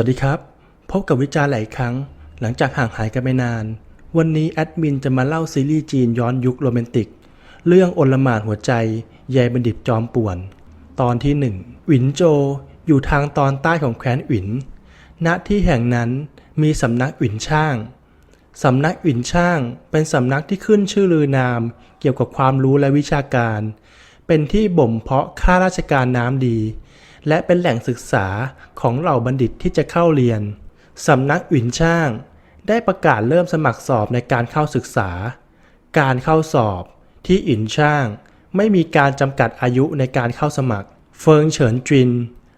วัสดีครับ พบกับวิจารณ์หลายครั้ง หลังจากห่างหายกันไปนาน วันนี้แอดมินจะมาเล่าซีรีส์จีนย้อนยุคโรแมนติก เรื่องอลหมานหัวใจยายบัณฑิตจอมป่วน ตอนที่หนึ่งหวินโจอยู่ทางตอนใต้ของแคว้นหวิน ณที่แห่งนั้นมีสำนักหวินช่าง สำนักหวินช่างเป็นสำนักที่ขึ้นชื่อลือนาม เกี่ยวกับความรู้และวิชาการ เป็นที่บ่มเพาะข้าราชการน้ำดี และเป็นแหล่งศึกษาของเหล่าบัณฑิตที่จะเข้าเรียน สำนักหวินช่าง ได้ประกาศเริ่มสมัครสอบในการเข้าศึกษา การเข้าสอบที่อินช่าง ไม่มีการจำกัดอายุในการเข้าสมัคร เฟิงเฉินจิน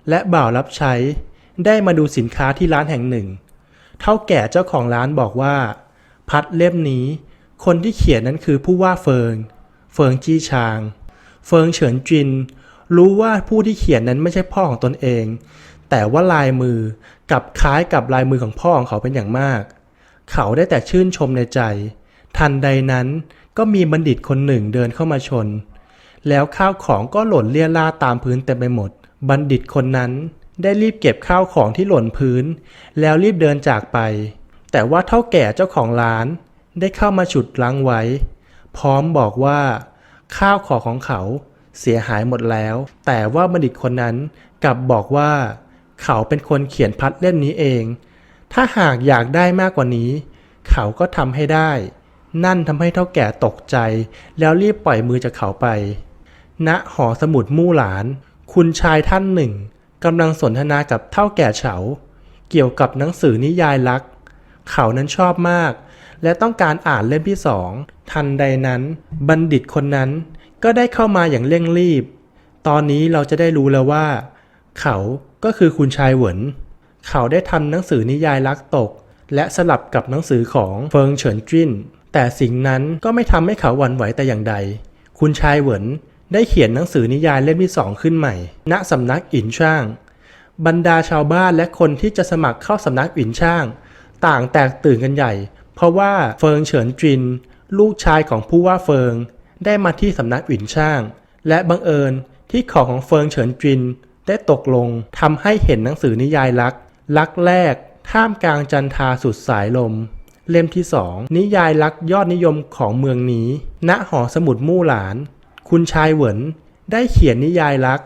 และบ่าวรับใช้ ได้มาดูสินค้าที่ร้านแห่งหนึ่ง เท่าแก่เจ้าของร้านบอกว่า พัดเล่มนี้ คนที่เขียนนั้นคือผู้ว่าเฟิง เฟิงจี้ชาง เฟิงเฉินจิน รู้ว่าผู้ที่เขียนนั้นไม่ใช่พ่อของตนเอง แต่ว่าลายมือกลับคล้ายกับลายมือของพ่อของเขาเป็นอย่างมาก เขาได้แต่ชื่นชมในใจ ทันใดนั้นก็มีบัณฑิตคนหนึ่งเดินเข้ามาชน แล้วข้าวของก็หล่นเลี่ยราตามพื้นเต็มไปหมด บัณฑิตคนนั้นได้รีบเก็บข้าวของที่หล่นพื้น แล้วรีบเดินจากไป แต่ว่าเท่าแก่เจ้าของร้านได้เข้ามาฉุดรั้งไว้ พร้อมบอกว่า ข้าวของของเขา เสียหายหมดแล้ว แต่ว่าบัณฑิตคนนั้นกลับบอกว่า เขาเป็นคนเขียนพัดเล่มนี้เอง ถ้าหากอยากได้มากกว่านี้ เขาก็ทำให้ได้ นั่นทำให้เท่าแก่ตกใจ แล้วรีบปล่อยมือจากเขาไปณหอสมุดมู่หลาน คุณชายท่านหนึ่งกำลังสนทนากับเท่าแก่เฉา เกี่ยวกับหนังสือนิยายรัก เขานั้นชอบมาก และต้องการอ่านเล่มที่สอง ทันใดนั้น บัณฑิตคนนั้น ก็ได้เข้ามาอย่างเร่งรีบ ตอนนี้เราจะได้รู้แล้วว่า เขาก็คือคุณชายเหวิน เขาได้ทำหนังสือนิยายรักตก และสลับกับหนังสือของเฟิงเฉินจิ้น แต่สิ่งนั้นก็ไม่ทำให้เขาหวั่นไหวแต่อย่างใด คุณชายเหวินได้เขียนหนังสือนิยายเล่มที่สองขึ้นใหม่ ณสำนักอินช่าง บรรดาชาวบ้านและคนที่จะสมัครเข้าสำนักอินช่าง ต่างแตกตื่นกันใหญ่ เพราะว่าเฟิงเฉินจิน ลูกชายของผู้ว่าเฟิง ได้มาที่สำนักอินช่าง และบังเอิญที่ของของเฟิงเฉินจินได้ตกลงทำให้เห็นหนังสือนิยายรัก รักแรก ท่ามกลางจันทาสุดสายลม เล่มที่สองนิยายรักยอดนิยมของเมืองนี้ ณหอสมุดมู่หลาน คุณชายเหวินได้เขียนนิยายรัก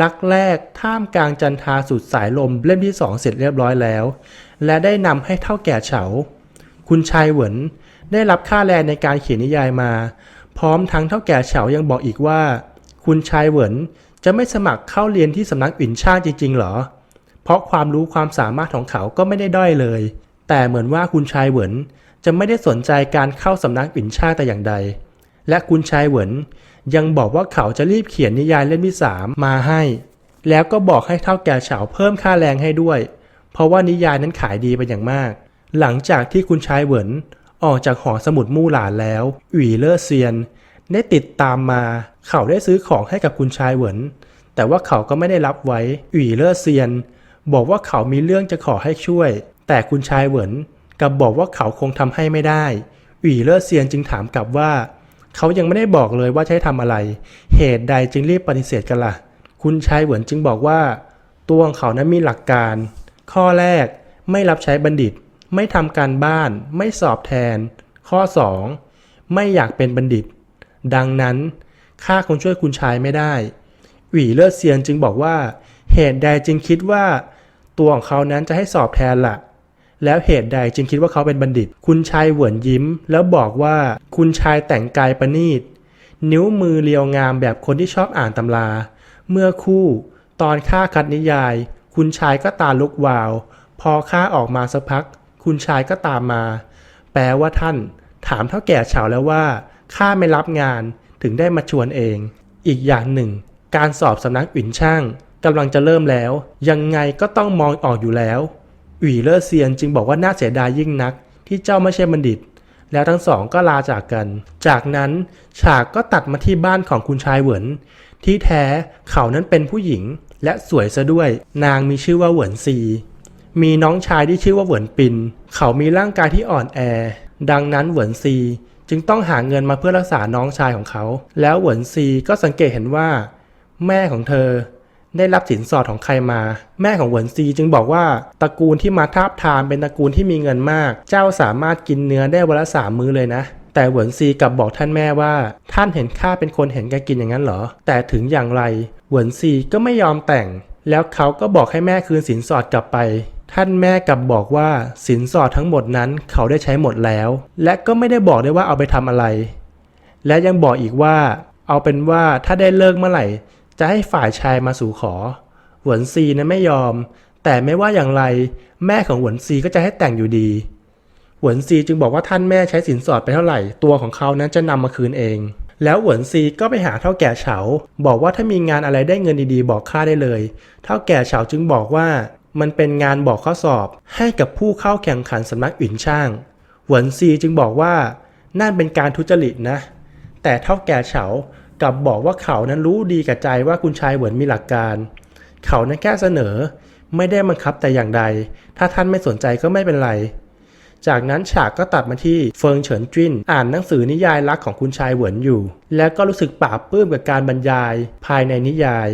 รักแรกท่ามกลางจันทาสุดสายลมเล่มที่สองเสร็จเรียบร้อยแล้ว และได้นำให้เท่าแก่เฉา คุณชายเหวินได้รับค่าแรงในการเขียนนิยายมา พร้อมทั้งเท่าแก่เฉายังบอกอีกว่า คุณชายเหวินจะไม่สมัครเข้าเรียนที่สำนักอินชาจริงๆหรอ เพราะความรู้ความสามารถของเขาก็ไม่ได้ด้อยเลย แต่เหมือนว่าคุณชายเหวินจะไม่ได้สนใจการเข้าสำนักอินชาแต่อย่างใด และคุณชายเหวินยังบอกว่าเขาจะรีบเขียนนิยายเล่มที่สามมาให้ แล้วก็บอกให้เท่าแก่เฉาเพิ่มค่าแรงให้ด้วย เพราะว่านิยายนั้นขายดีเป็นอย่างมาก หลังจากที่คุณชายเหวิน ออกจากหอสมุดมู่หลานแล้วหวีเลอเซียน ได้ติดตามมา เขาได้ซื้อของให้กับคุณชายเหวิน แต่ว่าเขาก็ไม่ได้รับไว้หวีเลอเซียน บอกว่าเขามีเรื่องจะขอให้ช่วย แต่คุณชายเหวินกลับบอกว่าเขาคงทำให้ไม่ได้หวีเลอเซียนจึงถามกลับว่า เขายังไม่ได้บอกเลยว่าจะให้ทำอะไร เหตุใดจึงรีบปฏิเสธกันละ่ะ คุณชายเหวินจึงบอกว่า ตัวของเขานั้นมีหลักการ ข้อแรกไม่รับใช้บัณฑิต ไม่ทำการบ้าน ไม่สอบแทน ข้อ 2 ไม่อยากเป็นบัณฑิต ดังนั้นข้าคงช่วยคุณชายไม่ได้ หวีเลือดเซียนจึงบอกว่า เหตุใดจึงคิดว่า ตัวของเขานั้นจะให้สอบแทนล่ะ แล้วเหตุใดจึงคิดว่าเขาเป็นบัณฑิต คุณชายเหวินยิ้ม แล้วบอกว่าคุณชายแต่งกายประณีต นิ้วมือเรียวงามแบบคนที่ชอบอ่านตำรา เมื่อคู่ตอนข้าคัดนิยาย คุณชายก็ตาลุกวาว พอข้าออกมาสักพัก คุณชายก็ตามมา แปลว่าท่าน ถามเท่าแก่เฉาแล้วว่าข้าไม่รับงานถึงได้มาชวนเอง อีกอย่างหนึ่ง การสอบสำนักอินช่างกำลังจะเริ่มแล้ว ยังไงก็ต้องมองออกอยู่แล้วหวีเลอร์เซียนจึงบอกว่าน่าเสียดายยิ่งนัก ที่เจ้าไม่ใช่บัณฑิต แล้วทั้งสองก็ลาจากกัน จากนั้นฉากก็ตัดมาที่บ้านของคุณชายเหวินที่แท้เขานั้นเป็นผู้หญิงและสวยซะด้วย นางมีชื่อว่าเหวินซี มีน้องชายที่ชื่อว่าเหวินปิน เขามีร่างกายที่อ่อนแอ ดังนั้นเหวินซีจึงต้องหาเงินมาเพื่อรักษาน้องชายของเขา แล้วเหวินซีก็สังเกตเห็นว่า แม่ของเธอ ได้รับสินสอดของใครมา แม่ของเหวินซีจึงบอกว่าตระกูลที่มาทาบทามเป็นตระกูลที่มีเงินมาก เจ้าสามารถกินเนื้อได้วันละสามมื้อเลยนะ แต่เหวินซีกลับบอกท่านแม่ว่า ท่านเห็นข้าเป็นคนเห็นแกกินอย่างนั้นเหรอ แต่ถึงอย่างไรเหวินซีก็ไม่ยอมแต่ง แล้วเขาก็บอกให้แม่คืนสินสอดกลับไป ท่านแม่กลับบอกว่าสินสอดทั้งหมดนั้นเขาได้ใช้หมดแล้ว และก็ไม่ได้บอกได้ว่าเอาไปทำอะไร และยังบอกอีกว่า เอาเป็นว่าถ้าได้เลิกเมื่อไหร่ จะให้ฝ่ายชายมาสู่ขอ หวนซีนั้นไม่ยอม แต่ไม่ว่าอย่างไรแม่ของหวนซีก็จะให้แต่งอยู่ดี หวนซีจึงบอกว่าท่านแม่ใช้สินสอดไปเท่าไหร่ ตัวของเขานั้นจะนำมาคืนเอง แล้วหวนซีก็ไปหาเท่าแก่เฉา บอกว่าถ้ามีงานอะไรได้เงินดีๆ บอกข้าได้เลย เท่าแก่เฉาจึงบอกว่า มันเป็นงานบอกข้อสอบให้กับผู้เข้าแข่งขันสำนักอื่นช่าง หวนซีจึงบอกว่านั่นเป็นการทุจริตนะ แต่เท่าแก่เฉากลับบอกว่าเขานั้นรู้ดีกับใจว่าคุณชายเหวินมีหลักการ เขานั้นแค่เสนอไม่ได้บังคับแต่อย่างใด ถ้าท่านไม่สนใจก็ไม่เป็นไร จากนั้นฉากก็ตัดมาที่เฟิงเฉินจิ้น อ่านหนังสือนิยายรักของคุณชายเหวินอยู่ แล้วก็รู้สึกปลาบปลื้มกับการบรรยาย ภายในนิยาย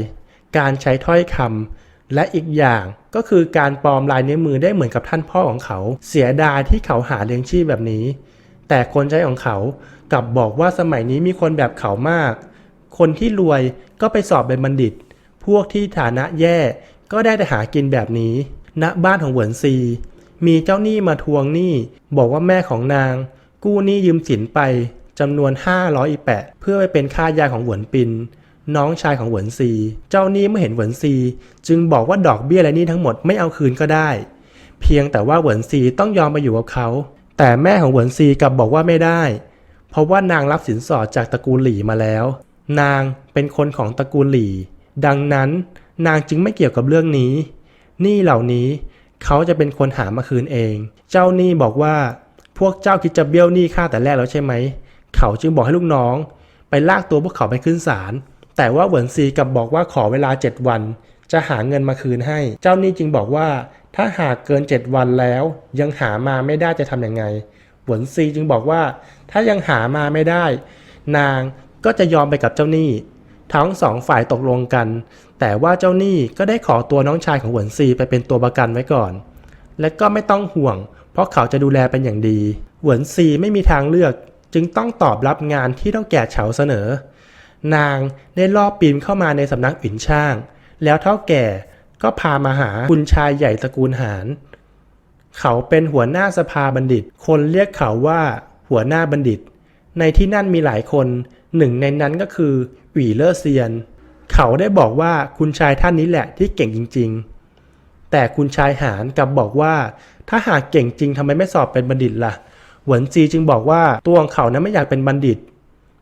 การใช้ถ้อยคำ และอีกอย่างก็คือการปลอมลายนิ้วมือได้เหมือนกับท่านพ่อของเขา เสียดายที่เขาหาเลี้ยงชีพแบบนี้ แต่คนใช้ของเขากลับบอกว่าสมัยนี้มีคนแบบเขามาก คนที่รวยก็ไปสอบเป็นบัณฑิต พวกที่ฐานะแย่ก็ได้แต่หากินแบบนี้ ณ บ้านของเหวินซี มีเจ้าหนี้มาทวงหนี้ บอกว่าแม่ของนาง กู้หนี้ยืมสินไปจำนวน500อีแปะ เพื่อไปเป็นค่ายาของหวนปิน น้องชายของเหวินซี เจ้าหนี้เมื่อเห็นเหวินซี จึงบอกว่าดอกเบี้ยและหนี้ทั้งหมดไม่เอาคืนก็ได้ เพียงแต่ว่าเหวินซีต้องยอมไปอยู่กับเขา แต่แม่ของเหวินซีกลับบอกว่าไม่ได้ เพราะว่านางรับสินสอดจากตระกูลหลี่มาแล้ว นางเป็นคนของตระกูลหลี่ ดังนั้นนางจึงไม่เกี่ยวกับเรื่องนี้ หนี้เหล่านี้เขาจะเป็นคนหามาคืนเอง เจ้าหนี้บอกว่า พวกเจ้าคิดจะเบี้ยวหนี้ข้าแต่แรกแล้วใช่ไหม เขาจึงบอกให้ลูกน้อง ไปลากตัวพวกเขาไปขึ้นศาล แต่ว่าเหวินซีกลับบอกว่าขอเวลา 7 วัน จะหาเงินมาคืนให้ เจ้าหนี้จึงบอกว่า ถ้าหากเกิน 7 วันแล้ว ยังหามาไม่ได้จะทำยังไงเหวินซีจึงบอกว่า ถ้ายังหามาไม่ได้ นางก็จะยอมไปกับเจ้าหนี้ ทั้งสองฝ่ายตกลงกัน แต่ว่าเจ้าหนี้ก็ได้ขอตัวน้องชายของเหวินซีไปเป็นตัวประกันไว้ก่อน และก็ไม่ต้องห่วง เพราะเขาจะดูแลเป็นอย่างดีเหวินซีไม่มีทางเลือก จึงต้องตอบรับงานที่เท่าแก่เฉาเสนอ นางได้ลอบปีนเข้ามาในสำนักอินช่าง แล้วเท่าแก่ก็พามาหาคุณชายใหญ่ตระกูลหาน เขาเป็นหัวหน้าสภาบัณฑิต คนเรียกเขาว่าหัวหน้าบัณฑิต ในที่นั่นมีหลายคน หนึ่งในนั้นก็คือหวีเลอร์เซียน เขาได้บอกว่าคุณชายท่านนี้แหละที่เก่งจริง ๆ แต่คุณชายหานกลับบอกว่า ถ้าหากเก่งจริงทำไมไม่สอบเป็นบัณฑิตล่ะ หวนจีจึงบอกว่าตัวของเขานั้นไม่อยากเป็นบัณฑิต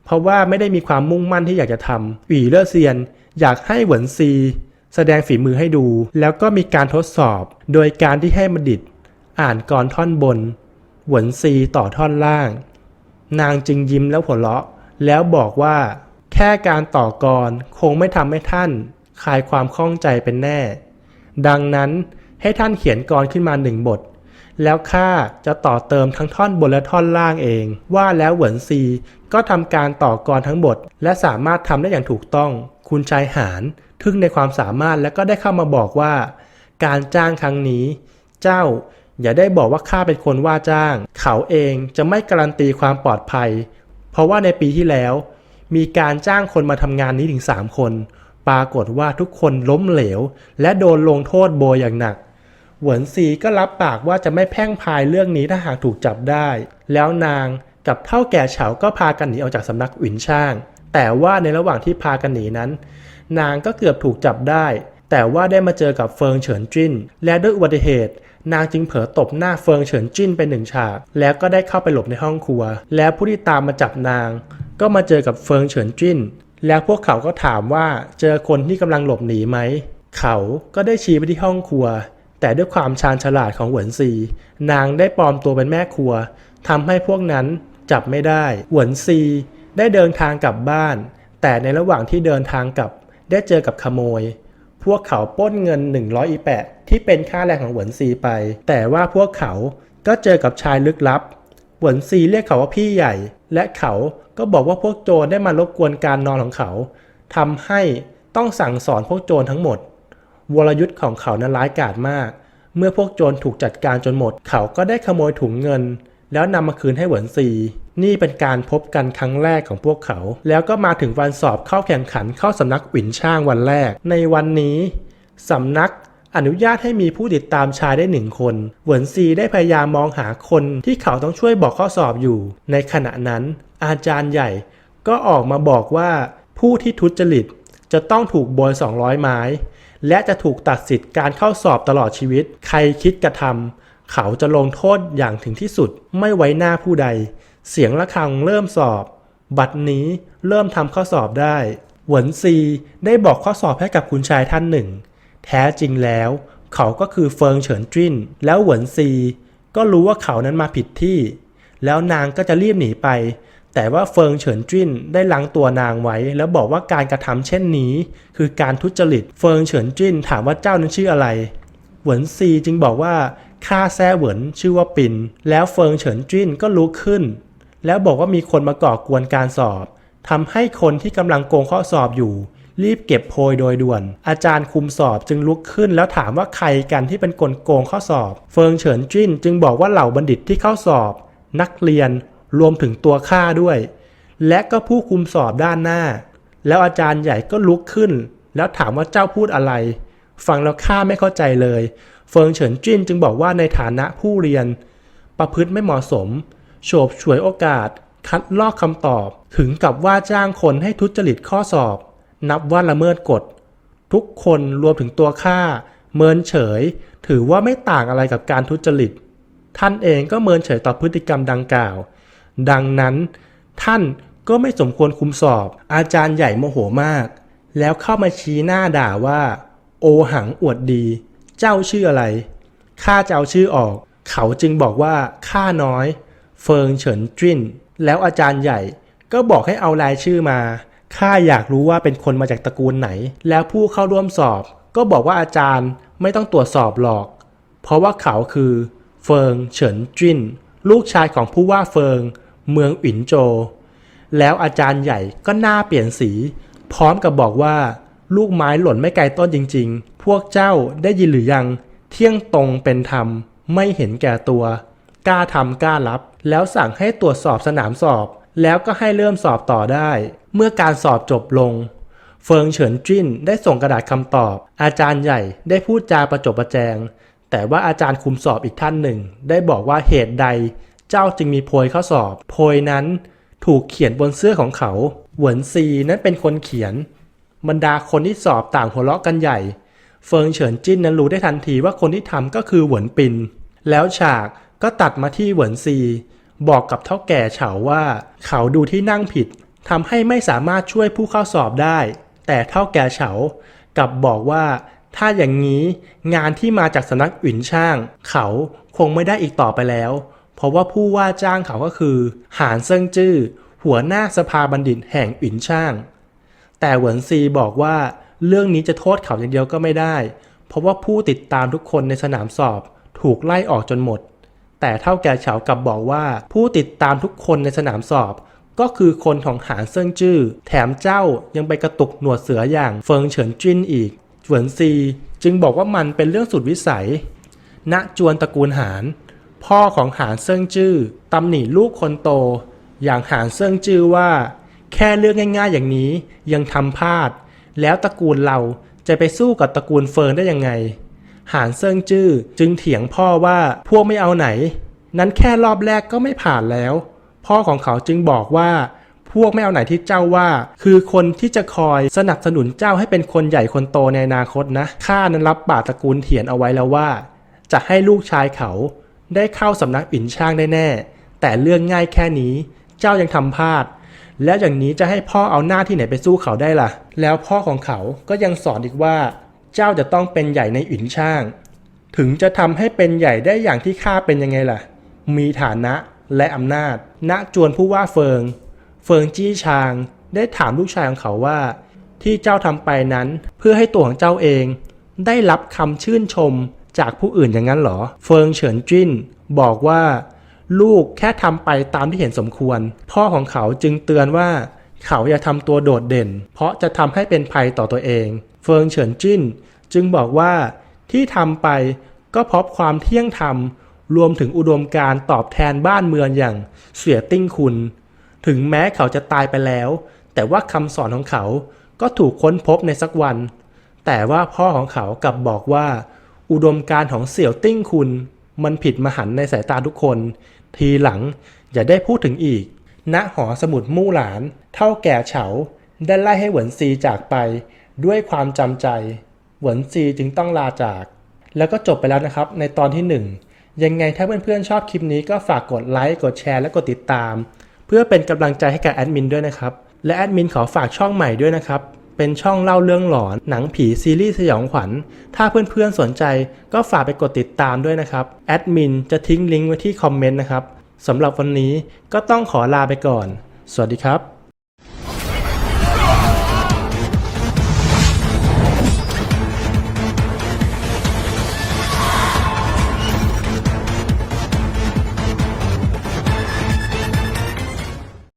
เพราะว่าไม่ได้มีความมุ่งมั่นที่อยากจะทำหวีเลอร์เซียน อยากให้เหวินซี แสดงฝีมือให้ดู แล้วก็มีการทดสอบ โดยการที่ให้บัณฑิต อ่านกรท่อนบน หวนซีต่อท่อนล่าง นางจึงยิ้มแล้วหัวเราะ แล้วบอกว่า แค่การต่อกรคงไม่ทำให้ท่านคลายความข้องใจเป็นแน่ ดังนั้นให้ท่านเขียนกรขึ้นมาหนึ่งบท แล้วข้าจะต่อเติมทั้งท่อนบนและท่อนล่างเอง ว่าแล้วเหวินซีก็ทำการต่อกรทั้งบทและสามารถทำได้อย่างถูกต้อง คุณชายหานทึ่งในความสามารถและก็ได้เข้ามาบอกว่า การจ้างครั้งนี้ เจ้าอย่าได้บอกว่าข้าเป็นคนว่าจ้าง เขาเองจะไม่การันตีความปลอดภัย เพราะว่าในปีที่แล้ว มีการจ้างคนมาทำงานนี้ถึง 3 คน ปรากฏว่าทุกคนล้มเหลว และโดนลงโทษโบยอย่างหนัก หวนซีก็รับปากว่าจะไม่แพ่งพายเรื่องนี้ถ้าหากถูกจับได้ แล้วนางกับเท่าแก่เฉาก็พากันหนีออกจากสำนักอินช่าง แต่ว่าในระหว่างที่พากันหนีนั้น นางก็เกือบถูกจับได้ แต่ว่าได้มาเจอกับเฟิงเฉินจิ้น และด้วยอุบัติเหตุ นางจึงเผลอตบหน้าเฟิงเฉินจิ้นไปหนึ่งฉาก แล้วก็ได้เข้าไปหลบในห้องครัว แล้วผู้ที่ตามมาจับนาง ก็มาเจอกับเฟิงเฉินจิ้น แล้วพวกเขาก็ถามว่าเจอคนที่กำลังหลบหนีไหม เขาก็ได้ชี้ไปที่ห้องครัว แต่ด้วยความชาญฉลาดของหวนซี นางได้ปลอมตัวเป็นแม่ครัวทำให้พวกนั้นจับไม่ได้ หวนซีได้เดินทางกลับบ้าน แต่ในระหว่างที่เดินทางกลับได้เจอกับขโมย พวกเขาปล้นเงิน 100อีแปะที่เป็นค่าแรงของหวนซีไป แต่ว่าพวกเขาก็เจอกับชายลึกลับ หวนซีเรียกเขาว่าพี่ใหญ่ และเขาก็บอกว่าพวกโจรได้มารบกวนการนอนของเขาทำให้ต้องสั่งสอนพวกโจรทั้งหมด วรยุทธ์ของเขานั้นร้ายกาจมาก เมื่อพวกโจรถูกจัดการจนหมด เขาก็ได้ขโมยถุงเงิน แล้วนำมาคืนให้เหวินซีนี่เป็นการพบกันครั้งแรกของพวกเขา แล้วก็มาถึงวันสอบเข้าแข่งขันเข้าสำนักหวินช่างวันแรก ในวันนี้สำนักอนุญาตให้มีผู้ติดตามชายได้หนึ่งคน เหวินซีได้พยายามมองหาคนที่เขาต้องช่วยบอกข้อสอบอยู่ ในขณะนั้น อาจารย์ใหญ่ก็ออกมาบอกว่าผู้ที่ทุจริตจะต้องถูกโบย200 ไม้ และจะถูกตัดสิทธิ์การเข้าสอบตลอดชีวิต ใครคิดกระทำเขาจะลงโทษอย่างถึงที่สุดไม่ไว้หน้าผู้ใด เสียงะระฆังเริ่มสอบ บัดนี้เริ่มทำข้อสอบได้หวนซีได้บอกข้อสอบให้กับคุณชายท่านหนึ่ง แท้จริงแล้ว เขาก็คือเฟิงเฉินจิ้น แล้วหวนซี ก็รู้ว่าเขานั้นมาผิดที่ แล้วนางก็จะรีบหนีไป แต่ว่าเฟิงเฉินจิ้นได้ลังตัวนางไว้ แล้วบอกว่าการกระทำเช่นนี้ คือการทุจริต เฟิงเฉินจิ้นถามว่าเจ้านั้นชื่ออะไร เหวินซีจึงบอกว่าข้าแซ่เหวินชื่อว่าปิน แล้วเฟิงเฉินจิ้นก็ลุกขึ้น แล้วบอกว่ามีคนมาก่อกวนการสอบทำให้คนที่กำลังโกงข้อสอบอยู่ รีบเก็บโพยโดยด่วน อาจารย์คุมสอบจึงลุกขึ้น แล้วถามว่าใครกันที่เป็นคนโกงข้อสอบ เฟิงเฉินจิ้นจึงบอกว่าเหล่าบัณฑิตที่เข้าสอบ นักเรียน รวมถึงตัวข้าด้วย และก็ผู้คุมสอบด้านหน้า แล้วอาจารย์ใหญ่ก็ลุกขึ้น แล้วถามว่าเจ้าพูดอะไร ฟังแล้วข้าไม่เข้าใจเลย เฟิงเฉินจิ้นจึงบอกว่าในฐานะผู้เรียน ประพฤติไม่เหมาะสม โฉบฉวยโอกาส คัดลอกคำตอบ ถึงกับว่าจ้างคนให้ทุจริตข้อสอบ นับว่าละเมิดกฎ ทุกคนรวมถึงตัวข้าเมินเฉย ถือว่าไม่ต่างอะไรกับการทุจริต ท่านเองก็เมินเฉยต่อพฤติกรรมดังกล่าว ดังนั้น ท่านก็ไม่สมควรคุมสอบ อาจารย์ใหญ่โมโหมาก แล้วเข้ามาชี้หน้าด่าว่า โอหังอวดดี เจ้าชื่ออะไรข้าจะเอาชื่อออก เขาจึงบอกว่าข้าน้อย เฟิงเฉินจิ้น แล้วอาจารย์ใหญ่ก็บอกให้เอารายชื่อมาข้าอยากรู้ว่าเป็นคนมาจากตระกูลไหน แล้วผู้เข้าร่วมสอบ ก็บอกว่าอาจารย์ไม่ต้องตรวจสอบหรอก เพราะว่าเขาคือ เฟิงเฉินจิ้น ลูกชายของผู้ว่าเฟิง เมืองอินโจ แล้วอาจารย์ใหญ่ก็หน้าเปลี่ยนสี พร้อมกับบอกว่า ลูกไม้หล่นไม่ไกลต้นจริง ๆ พวกเจ้าได้ยินหรือยัง เที่ยงตรงเป็นธรรม ไม่เห็นแก่ตัว กล้าทำกล้ารับ แล้วสั่งให้ตรวจสอบสนามสอบ แล้วก็ให้เริ่มสอบต่อได้ เมื่อการสอบจบลงเฟิงเฉินจิ้นได้ส่งกระดาษคำตอบ อาจารย์ใหญ่ได้พูดจาประจบประแจง แต่ว่าอาจารย์คุมสอบอีกท่านหนึ่ง ได้บอกว่าเหตุใด เจ้าจึงมีโพยข้อสอบ โพยนั้นถูกเขียนบนเสื้อของเขา หวนซีนั้นเป็นคนเขียน บรรดาคนที่สอบต่างหัวเราะกันใหญ่ เฟิงเฉินจิ้นนั้นรู้ได้ทันทีว่าคนที่ทำก็คือหวนปิน แล้วฉากก็ตัดมาที่หวนซี บอกกับเท่าแก่เฉาว่า เขาดูที่นั่งผิดทำให้ไม่สามารถช่วยผู้เข้าสอบได้ แต่เท่าแก่เฉากลับบอกว่าถ้าอย่างนี้งานที่มาจากสำนักอุ่นช่าง เขาคงไม่ได้อีกต่อไปแล้ว เพราะว่าผู้ว่าจ้างเขาก็คือหานเซิงจื้อหัวหน้าสภาบัณฑิตแห่งอุ่นช่าง แต่เหวินซีบอกว่าเรื่องนี้จะโทษเขาอย่างเดียวก็ไม่ได้ เพราะว่าผู้ติดตามทุกคนในสนามสอบถูกไล่ออกจนหมด แต่เท่าแก่เฉากลับบอกว่าผู้ติดตามทุกคนในสนามสอบ ก็คือคนของหานเซิงจื้อแถมเจ้ายังไปกระตุกหนวดเสืออย่างเฟิงเฉินจิ้นอีกเหวินซีจึงบอกว่ามันเป็นเรื่องสุดวิสัย ณจวนตระกูลหาน พ่อของหานเซิงจื้อตำหนิลูกคนโต อย่างหานเซิงจื้อว่า แค่เรื่องง่ายๆอย่างนี้ยังทำพลาด แล้วตระกูลเราจะไปสู้กับตระกูลเฟิงได้ยังไง หานเซิงจื้อจึงเถียงพ่อว่าพวกไม่เอาไหน นั้นแค่รอบแรกก็ไม่ผ่านแล้ว พ่อของเขาจึงบอกว่า พวกไม่เอาไหนที่เจ้าว่า คือคนที่จะคอยสนับสนุนเจ้าให้เป็นคนใหญ่คนโตในอนาคตนะข้านั้นรับปากตระกูลเถียนเอาไว้แล้วว่า จะให้ลูกชายเขา ได้เข้าสำนักอินช่างได้แน่ แต่เรื่องง่ายแค่นี้ เจ้ายังทำพลาด แล้วอย่างนี้จะให้พ่อเอาหน้าที่ไหนไปสู้เขาได้ล่ะ แล้วพ่อของเขาก็ยังสอนอีกว่า เจ้าจะต้องเป็นใหญ่ในอินช่าง ถึงจะทำให้เป็นใหญ่ได้อย่างที่ข้าเป็นยังไงล่ะ มีฐานะและอำนาจ ณ จวนผู้ว่าเฟิง เฟิงจี้ชาง ได้ถามลูกชายของเขาว่า ที่เจ้าทำไปนั้นเพื่อให้ตัวของเจ้าเอง ได้รับคำชื่นชม จากผู้อื่นอย่างนั้นเหรอ เฟิงเฉินจิ้น บอกว่า ลูกแค่ทำไปตามที่เห็นสมควร พ่อของเขาจึงเตือนว่า เขาอย่าทำตัวโดดเด่น เพราะจะทำให้เป็นภัยต่อตัวเอง เฟิงเฉินจิ้น จึงบอกว่าที่ทำไปก็เพราะความเที่ยงธรรมรวมถึงอุดมการตอบแทนบ้านเมืองอย่างเสียติ้งคุณ ถึงแม้เขาจะตายไปแล้ว แต่ว่าคำสอนของเขาก็ถูกค้นพบในสักวัน แต่ว่าพ่อของเขากลับบอกว่า อุดมการของเสี่ยวติ้งคุณ มันผิดมหันต์ในสายตาทุกคน ทีหลังอย่าได้พูดถึงอีก ณหอสมุดมู่หลาน เท่าแก่เฉาได้ไล่ให้เหวินซีจากไป ด้วยความจำใจเหวินซีจึงต้องลาจาก แล้วก็จบไปแล้วนะครับ ในตอนที่หนึ่งยังไงถ้าเพื่อนๆชอบคลิปนี้ก็ฝากกดไลค์กดแชร์และกดติดตาม เพื่อเป็นกำลังใจให้กับแอดมินด้วยนะครับ และแอดมินขอฝากช่องใหม่ด้วยนะครับ เป็นช่องเล่าเรื่องหลอน หนังผีซีรีส์สยองขวัญ ถ้าเพื่อนๆสนใจก็ฝากไปกดติดตามด้วยนะครับ แอดมินจะทิ้งลิงก์ไว้ที่คอมเมนต์นะครับสำหรับวันนี้ก็ต้องขอลาไปก่อน สวัสดีครับ